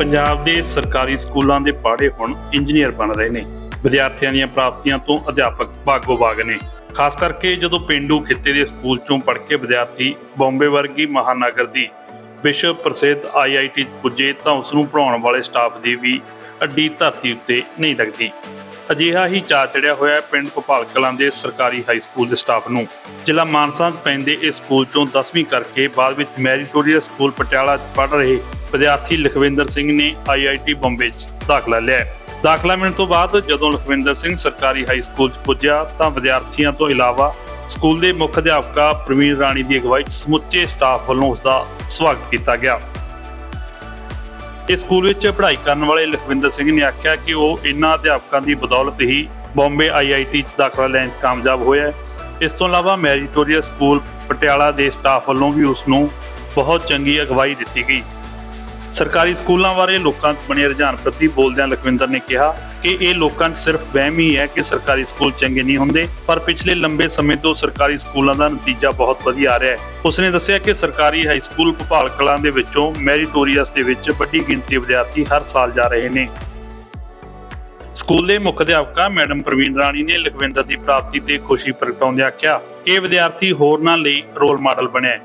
ਪੰਜਾਬ ਦੇ ਸਰਕਾਰੀ ਸਕੂਲਾਂ ਦੇ ਪਾੜੇ ਹੁਣ ਇੰਜੀਨੀਅਰ ਬਣ ਰਹੇ ਨੇ। ਵਿਦਿਆਰਥੀਆਂ ਦੀਆਂ ਪ੍ਰਾਪਤੀਆਂ ਤੋਂ ਅਧਿਆਪਕ ਬਾਗੋ ਬਾਗ ਨੇ। ਖਾਸ ਕਰਕੇ ਜਦੋਂ ਪਿੰਡੂ ਖਿੱਤੇ ਦੇ ਸਕੂਲ ਚੋਂ ਪੜ੍ਹ ਕੇ ਵਿਦਿਆਰਥੀ ਬੰਬੇ ਵਰਗੀ ਮਹਾਨਗਰ ਦੀ ਵਿਸ਼ਵ ਪ੍ਰਸਿੱਧ ਆਈਆਈਟੀ ਪੁੱਜੇ ਤਾਂ ਉਸ ਨੂੰ ਪੜਾਉਣ ਵਾਲੇ ਸਟਾਫ ਦੀ ਵੀ ਅੱਡੀ ਧਰਤੀ ਉੱਤੇ ਨਹੀਂ ਲੱਗਦੀ। ਅਜਿਹਾ ਹੀ ਚਾ ਚੜਿਆ ਹੋਇਆ ਹੈ ਪਿੰਡ ਭੋਪਾਲ ਕਲਾਂ ਦੇ ਸਰਕਾਰੀ ਹਾਈ ਸਕੂਲ ਦੇ ਸਟਾਫ ਨੂੰ। ਜ਼ਿਲ੍ਹਾ ਮਾਨਸਾ 'ਚ ਪੈਂਦੇ ਇਸ ਸਕੂਲ ਚੋਂ 10ਵੀਂ ਕਰਕੇ ਬਾਅਦ ਵਿੱਚ ਮੈਰੀਟੋਰੀਅਲ ਸਕੂਲ ਪਟਿਆਲਾ 'ਚ ਪੜ੍ਹ ਰਹੇ ਵਿਦਿਆਰਥੀ ਲਖਵਿੰਦਰ ਸਿੰਘ ਨੇ ਆਈਆਈਟੀ ਬੰਬੇ 'ਚ ਦਾਖਲਾ ਲਿਆ ਦਾਖਲਾ ਮਿਲਣ ਤੋਂ ਬਾਅਦ ਜਦੋਂ ਲਖਵਿੰਦਰ ਸਿੰਘ ਸਰਕਾਰੀ ਹਾਈ ਸਕੂਲ 'ਚ ਪੁੱਜਿਆ ਤਾਂ ਵਿਦਿਆਰਥੀਆਂ ਤੋਂ ਇਲਾਵਾ ਸਕੂਲ ਦੇ ਮੁੱਖ ਅਧਿਆਪਕਾ ਪ੍ਰਵੀਨ ਰਾਣੀ ਦੀ ਅਗਵਾਈ 'ਚ ਸਮੁੱਚੇ ਸਟਾਫ ਵੱਲੋਂ ਉਸ ਦਾ ਸਵਾਗਤ ਕੀਤਾ ਗਿਆ। ਇਸ ਸਕੂਲ ਵਿੱਚ ਪੜ੍ਹਾਈ ਕਰਨ ਵਾਲੇ ਲਖਵਿੰਦਰ ਸਿੰਘ ਨੇ ਆਖਿਆ ਕਿ ਉਹ ਇਨ੍ਹਾਂ ਅਧਿਆਪਕਾਂ ਦੀ ਬਦੌਲਤ ਹੀ ਬੰਬੇ ਆਈਆਈਟੀ 'ਚ ਦਾਖਲਾ ਲੈਣ 'ਚ ਕਾਮਯਾਬ ਹੋਇਆ ਇਸ ਤੋਂ ਇਲਾਵਾ ਮੈਰੀਟੋਰੀਅਸ ਸਕੂਲ ਪਟਿਆਲਾ ਦੇ ਸਟਾਫ ਵੱਲੋਂ ਵੀ ਉਸ ਨੂੰ ਬਹੁਤ ਚੰਗੀ ਅਗਵਾਈ ਦਿੱਤੀ ਗਈ। ਸਰਕਾਰੀ ਸਕੂਲਾਂ ਬਾਰੇ ਲੋਕਾਂ 'ਚ ਬਣੇ ਰੁਝਾਨ ਪ੍ਰਤੀ ਬੋਲਦਿਆਂ ਲਖਵਿੰਦਰ ਨੇ ਕਿਹਾ ਕਿ ਇਹ ਲੋਕਾਂ 'ਚ ਸਿਰਫ ਵਹਿਮ ਹੀ ਹੈ ਕਿ ਸਰਕਾਰੀ ਸਕੂਲ ਚੰਗੇ ਨਹੀਂ ਹੁੰਦੇ, ਪਰ ਪਿਛਲੇ ਲੰਬੇ ਸਮੇਂ ਤੋਂ ਸਰਕਾਰੀ ਸਕੂਲਾਂ ਦਾ ਨਤੀਜਾ ਬਹੁਤ ਵਧੀਆ ਆ ਰਿਹਾ ਹੈ। ਉਸਨੇ ਦੱਸਿਆ ਕਿ ਸਰਕਾਰੀ ਹਾਈ ਸਕੂਲ ਭੋਪਾਲ ਕਲਾਂ ਦੇ ਵਿੱਚੋਂ ਮੈਰੀਟੋਰੀਅਸ ਦੇ ਵਿੱਚ ਵੱਡੀ ਗਿਣਤੀ ਵਿਦਿਆਰਥੀ ਹਰ ਸਾਲ ਜਾ ਰਹੇ ਨੇ। ਸਕੂਲ ਦੇ ਮੁੱਖ ਅਧਿਆਪਕਾ ਮੈਡਮ ਪ੍ਰਵੀਨ ਰਾਣੀ ਨੇ ਲਖਵਿੰਦਰ ਦੀ ਪ੍ਰਾਪਤੀ ਤੇ ਖੁਸ਼ੀ ਪ੍ਰਗਟਾਉਂਦਿਆਂ ਕਿਹਾ ਕਿ ਇਹ ਵਿਦਿਆਰਥੀ ਹੋਰਨਾਂ ਲਈ ਰੋਲ ਮਾਡਲ ਬਣਿਆ ਹੈ।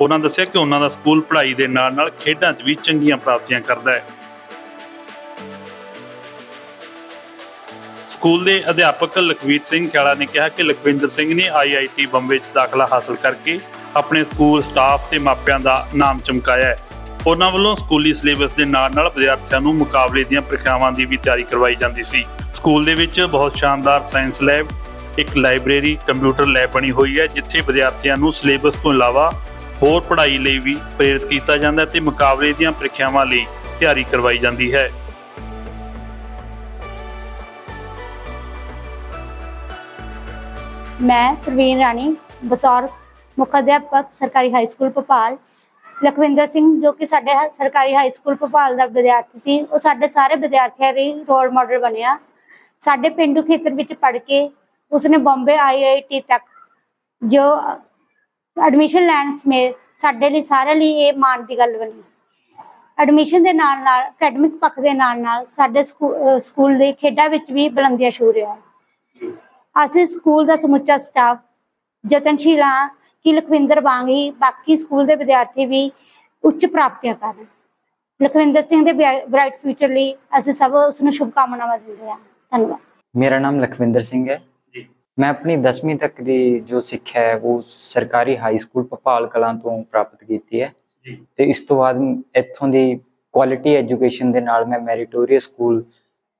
ਉਹਨਾਂ ਦੱਸਿਆ ਕਿ ਉਹਨਾਂ ਦਾ ਸਕੂਲ ਪੜ੍ਹਾਈ ਦੇ ਨਾਲ-ਨਾਲ ਖੇਡਾਂ 'ਚ ਵੀ ਚੰਗੀਆਂ ਪ੍ਰਾਪਤੀਆਂ ਕਰਦਾ ਹੈ। ਸਕੂਲ ਦੇ ਅਧਿਆਪਕ ਲਖਵੀਰ ਸਿੰਘ ਖਿਆਲਾ ਨੇ ਕਿਹਾ ਕਿ ਲਖਵਿੰਦਰ ਸਿੰਘ ਨੇ ਆਈਆਈਟੀ ਬੰਬੇ 'ਚ ਦਾਖਲਾ ਹਾਸਲ ਕਰਕੇ ਆਪਣੇ ਸਕੂਲ ਸਟਾਫ ਤੇ ਮਾਪਿਆਂ ਦਾ ਨਾਮ ਚਮਕਾਇਆ ਹੈ। ਉਹਨਾਂ ਵੱਲੋਂ ਸਕੂਲੀ ਸਿਲੇਬਸ ਦੇ ਨਾਲ-ਨਾਲ ਵਿਦਿਆਰਥੀਆਂ ਨੂੰ ਮੁਕਾਬਲੇ ਦੀਆਂ ਪ੍ਰੀਖਿਆਵਾਂ ਦੀ ਵੀ ਤਿਆਰੀ ਕਰਵਾਈ ਜਾਂਦੀ ਸੀ। ਸਕੂਲ ਦੇ ਵਿੱਚ ਬਹੁਤ ਸ਼ਾਨਦਾਰ ਸਾਇੰਸ ਲੈਬ, ਇੱਕ ਲਾਇਬ੍ਰੇਰੀ, ਕੰਪਿਊਟਰ ਲੈਬ ਬਣੀ ਹੋਈ ਹੈ, ਜਿੱਥੇ ਵਿਦਿਆਰਥੀਆਂ ਨੂੰ ਸਿਲੇਬਸ ਤੋਂ ਇਲਾਵਾ ਹੋਰ ਪੜ੍ਹਾਈ ਲਈ ਵੀ ਪ੍ਰੇਰਿਤ ਕੀਤਾ ਜਾਂਦਾ ਹੈ ਤੇ ਮੁਕਾਬਲੇ ਦੀਆਂ ਪ੍ਰੀਖਿਆਵਾਂ ਲਈ ਤਿਆਰੀ ਕਰਵਾਈ ਜਾਂਦੀ ਹੈ। ਮੈਂ ਪ੍ਰਵੀਨ ਰਾਣੀ, ਬਤੌਰ ਮੁੱਖ ਅਧਿਆਪਕ, ਸਰਕਾਰੀ ਹਾਈ ਸਕੂਲ ਭੋਪਾਲ। ਲਖਵਿੰਦਰ ਸਿੰਘ, ਜੋ ਕਿ ਸਾਡੇ ਹ- ਸਰਕਾਰੀ ਹਾਈ ਸਕੂਲ ਭੋਪਾਲ ਦਾ ਵਿਦਿਆਰਥੀ ਸੀ, ਉਹ ਸਾਡੇ ਸਾਰੇ ਵਿਦਿਆਰਥੀਆਂ ਲਈ ਰੋਲ ਮਾਡਲ ਬਣਿਆ। ਸਾਡੇ ਪਿੰਡੂ ਖੇਤਰ ਵਿੱਚ ਪੜ੍ਹ ਕੇ ਉਸਨੇ ਬੰਬੇ ਆਈਆਈਟੀ ਤੱਕ, ਜੋ ਐਡਮਿਸ਼ਨ ਲੈਣ ਸਮੇਤ ਸਾਡੇ ਲਈ, ਸਾਰਿਆਂ ਲਈ ਇਹ ਮਾਣ ਦੀ ਗੱਲ ਬਣੀ। ਐਡਮਿਸ਼ਨ ਦੇ ਨਾਲ ਨਾਲ ਅਕੈਡਮਿਕ ਪੱਖ ਦੇ ਨਾਲ ਨਾਲ ਸਾਡੇ ਸਕੂਲ ਦੇ ਖੇਡਾਂ ਵਿੱਚ ਵੀ ਬੁਲੰਦੀਆਂ ਛੂ ਰਿਹਾ ਅਸੀਂ ਸਕੂਲ ਦਾ ਸਮੁੱਚਾ ਸਟਾਫ ਯਤਨਸ਼ੀਲ ਹਾਂ ਕਿ ਲਖਵਿੰਦਰ ਵਾਂਗ ਹੀ ਬਾਕੀ ਸਕੂਲ ਦੇ ਵਿਦਿਆਰਥੀ ਵੀ ਉੱਚ ਪ੍ਰਾਪਤੀਆਂ ਕਰਨ ਲਖਵਿੰਦਰ ਸਿੰਘ ਦੇ ਬ੍ਰਾਈਟ ਫਿਊਚਰ ਲਈ ਅਸੀਂ ਸਭ ਉਸ ਨੂੰ ਸ਼ੁਭਕਾਮਨਾਵਾਂ ਦਿੰਦੇ ਹਾਂ। ਧੰਨਵਾਦ। ਮੇਰਾ ਨਾਮ ਲਖਵਿੰਦਰ ਸਿੰਘ ਹੈ। ਮੈਂ ਆਪਣੀ 10ਵੀਂ ਤੱਕ ਦੀ ਜੋ ਸਿੱਖਿਆ ਹੈ ਉਹ ਸਰਕਾਰੀ ਹਾਈ ਸਕੂਲ ਭੋਪਾਲ ਕਲਾਂ ਤੋਂ ਪ੍ਰਾਪਤ ਕੀਤੀ ਹੈ। ਜੀ। ਤੇ ਇਸ ਤੋਂ ਬਾਅਦ ਇੱਥੋਂ ਦੀ ਕੁਆਲਿਟੀ ਐਜੂਕੇਸ਼ਨ ਦੇ ਨਾਲ ਮੈਂ ਮੈਰੀਟੋਰੀਅਸ ਸਕੂਲ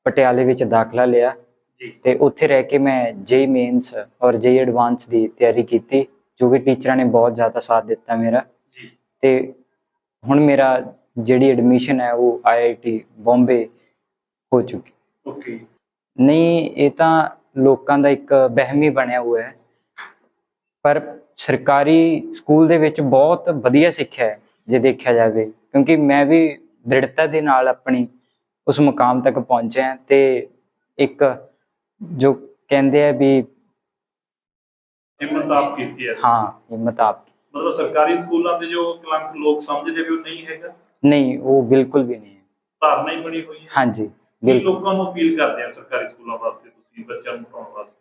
ਪਟਿਆਲੇ ਵਿੱਚ ਦਾਖਲਾ ਲਿਆ। ਜੀ। ਤੇ ਉੱਥੇ ਰਹਿ ਕੇ ਮੈਂ ਜੇਈ ਮੇਨਸ ਔਰ ਜੇਈ ਐਡਵਾਂਸ ਦੀ ਤਿਆਰੀ ਕੀਤੀ ਜੋ ਕਿ ਟੀਚਰਾਂ ਨੇ ਬਹੁਤ ਜ਼ਿਆਦਾ ਸਾਥ ਦਿੱਤਾ ਮੇਰਾ। ਜੀ। ਤੇ ਹੁਣ ਮੇਰਾ ਜਿਹੜੀ ਐਡਮਿਸ਼ਨ ਹੈ ਉਹ ਆਈਆਈਟੀ ਬੰਬੇ ਹੋ ਚੁੱਕੀ। ਓਕੇ ਨਹੀਂ ਇਹ ਤਾਂ ਲੋਕਾਂ ਦਾ ਇੱਕ ਵਹਿਮ ਬਣਿਆ ਹੋਇਆ ਹੈ। ਪਰ ਸਰਕਾਰੀ ਸਕੂਲ ਦੇ ਵਿੱਚ ਬਹੁਤ ਵਧੀਆ ਸਿੱਖਿਆ ਹੈ ਜੇ ਦੇਖਿਆ ਜਾਵੇ। ਕਿਉਂਕਿ ਮੈਂ ਵੀ ਦ੍ਰਿੜਤਾ ਦੇ ਨਾਲ ਆਪਣੀ ਉਸ ਮੁਕਾਮ ਤੱਕ ਪਹੁੰਚਿਆ ਤੇ ਇੱਕ ਜੋ ਕਹਿੰਦੇ ਆ ਵੀ ਹਿੰਮਤ ਆਪ ਕੀਤੀ ਹੈ। ਹਾਂ ਹਿੰਮਤ ਆਪ ਮਤਲਬ ਸਰਕਾਰੀ ਸਕੂਲਾਂ ਦੇ ਜੋ ਕਲੰਕ ਲੋਕ ਸਮਝਦੇ ਵੀ ਉਹ ਨਹੀਂ ਹੈਗਾ? ਨਹੀਂ ਉਹ ਬਿਲਕੁਲ ਵੀ ਨਹੀਂ ਹੈ। ਧਾਰਨਾ ਹੀ ਬਣੀ ਹੋਈ ਹੈ। ਹਾਂਜੀ ਬਿਲਕੁਲ। ਲੋਕਾਂ ਨੂੰ ਅਪੀਲ ਕਰਦੇ ਆ ਸਰਕਾਰੀ ਸਕੂਲਾਂ ਵਾਸਤੇ ਤੁਸੀਂ ਬੱਚਿਆਂ ਨੂੰ ਪੜਾਉਣ ਵਾਸਤੇ?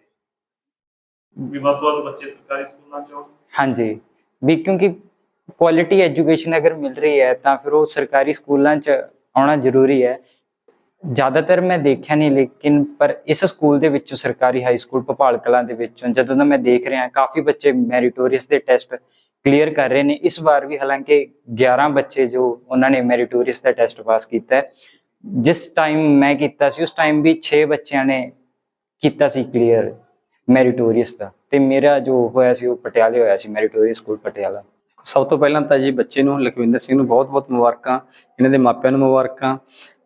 ਵੀ ਵੱਧ ਤੋਂ ਵੱਧ ਬੱਚੇ ਸਰਕਾਰੀ ਸਕੂਲਾਂ ਚ ਆਉਣ ਹਾਂਜੀ। ਵੀ ਕਿਉਂਕਿ ਕੁਆਲਿਟੀ ਐਜੂਕੇਸ਼ਨ ਅਗਰ ਮਿਲ ਰਹੀ ਹੈ, ਤਾਂ ਫਿਰ ਉਹ ਸਰਕਾਰੀ ਸਕੂਲਾਂ 'ਚ ਆਉਣਾ ਜ਼ਰੂਰੀ ਹੈ। ਜ਼ਿਆਦਾਤਰ ਮੈਂ ਦੇਖਿਆ ਨਹੀਂ, ਲੇਕਿਨ ਪਰ ਇਸ ਸਕੂਲ ਦੇ ਵਿੱਚੋਂ, ਸਰਕਾਰੀ ਹਾਈ ਸਕੂਲ ਭੋਪਾਲ ਕਲਾਂ ਦੇ ਵਿੱਚੋਂ, ਜਦੋਂ ਦਾ ਮੈਂ ਦੇਖ ਰਿਹਾ, ਕਾਫੀ ਬੱਚੇ ਮੈਰੀਟੋਰੀਅਸ ਦੇ ਟੈਸਟ ਕਲੀਅਰ ਕਰ ਰਹੇ ਨੇ। ਇਸ ਵਾਰ ਵੀ ਹਾਲਾਂਕਿ 11 ਬੱਚੇ ਜੋ ਉਹਨਾਂ ਨੇ ਮੈਰੀਟੋਰੀਅਸ ਦਾ ਟੈਸਟ ਪਾਸ ਕੀਤਾ ਜਿਸ ਟਾਈਮ ਮੈਂ ਕੀਤਾ ਸੀ, ਉਸ ਟਾਈਮ ਵੀ 6 ਬੱਚਿਆਂ ਨੇ ਕੀਤਾ ਸੀ ਕਲੀਅਰ ਮੈਰੀਟੋਰੀਅਸ ਦਾ। ਤੇ ਮੇਰਾ ਜੋ ਹੋਇਆ ਸੀ, ਉਹ ਪਟਿਆਲੇ ਹੋਇਆ ਸੀ ਮੈਰੀਟੋਰੀਅਸ ਸਕੂਲ ਪਟਿਆਲਾ। ਸਭ ਤੋਂ ਪਹਿਲਾਂ ਤਾਂ ਜੀ ਬੱਚੇ ਨੂੰ, ਲਖਵਿੰਦਰ ਸਿੰਘ ਨੂੰ ਬਹੁਤ-ਬਹੁਤ ਮੁਬਾਰਕਾਂ, ਇਹਨਾਂ ਦੇ ਮਾਪਿਆਂ ਨੂੰ ਮੁਬਾਰਕਾਂ,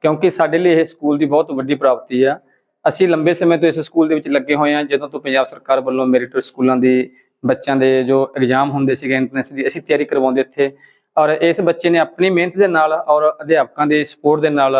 ਕਿਉਂਕਿ ਸਾਡੇ ਲਈ ਇਹ ਸਕੂਲ ਦੀ ਬਹੁਤ ਵੱਡੀ ਪ੍ਰਾਪਤੀ ਆ। ਅਸੀਂ ਲੰਬੇ ਸਮੇਂ ਤੋਂ ਇਸ ਸਕੂਲ ਦੇ ਵਿੱਚ ਲੱਗੇ ਹੋਏ ਹਾਂ, ਜਦੋਂ ਤੋਂ ਪੰਜਾਬ ਸਰਕਾਰ ਵੱਲੋਂ ਮੈਰਿਟ ਸਕੂਲਾਂ ਦੀ, ਬੱਚਿਆਂ ਦੇ ਜੋ ਐਗਜ਼ਾਮ ਹੁੰਦੇ ਸੀਗੇ ਐਂਟਰੈਂਸ ਦੀ, ਅਸੀਂ ਤਿਆਰੀ ਕਰਵਾਉਂਦੇ ਇੱਥੇ ਔਰ ਇਸ ਬੱਚੇ ਨੇ ਆਪਣੀ ਮਿਹਨਤ ਦੇ ਨਾਲ ਔਰ ਅਧਿਆਪਕਾਂ ਦੇ ਸਪੋਰਟ ਦੇ ਨਾਲ,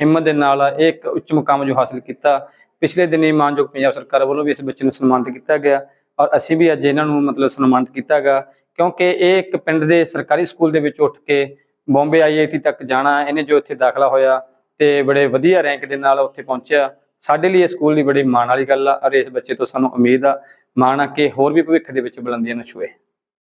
ਹਿੰਮਤ ਦੇ ਨਾਲ ਇਹ ਇੱਕ ਉੱਚ ਮੁਕਾਮ ਜੋ ਹਾਸਲ ਕੀਤਾ। ਪਿਛਲੇ ਦਿਨੀ ਮਾਨਯੋਗ ਪੰਜਾਬ ਸਰਕਾਰ ਵੱਲੋਂ ਵੀ ਇਸ ਬੱਚੇ ਨੂੰ ਸਨਮਾਨਿਤ ਕੀਤਾ ਗਿਆ ਔਰ ਅਸੀਂ ਵੀ ਅੱਜ ਇਹਨਾਂ ਨੂੰ ਮਤਲਬ ਸਨਮਾਨਿਤ ਕੀਤਾ ਗਿਆ ਕਿਉਂਕਿ ਇਹ ਇੱਕ ਪਿੰਡ ਦੇ ਸਰਕਾਰੀ ਸਕੂਲ ਦੇ ਵਿੱਚ ਉੱਠ ਕੇ ਬੰਬੇ ਆਈਆਈਟੀ ਤੱਕ ਜਾਣਾ, ਇਹਨੇ ਜੋ ਇੱਥੇ ਦਾਖਲਾ ਹੋਇਆ ਤੇ ਬੜੇ ਵਧੀਆ ਰੈਂਕ ਦੇ ਨਾਲ ਉੱਥੇ ਪਹੁੰਚਿਆ, ਸਾਡੇ ਲਈ ਇਹ ਸਕੂਲ ਦੀ ਬੜੀ ਮਾਣ ਵਾਲੀ ਗੱਲ ਆ ਔਰ ਇਸ ਬੱਚੇ ਤੋਂ ਸਾਨੂੰ ਉਮੀਦ ਆ, ਮਾਣ ਆ ਕਿ ਹੋਰ ਵੀ ਭਵਿੱਖ ਦੇ ਵਿੱਚ ਬੁਲੰਦੀਆਂ ਨੂੰ ਛੂਏ।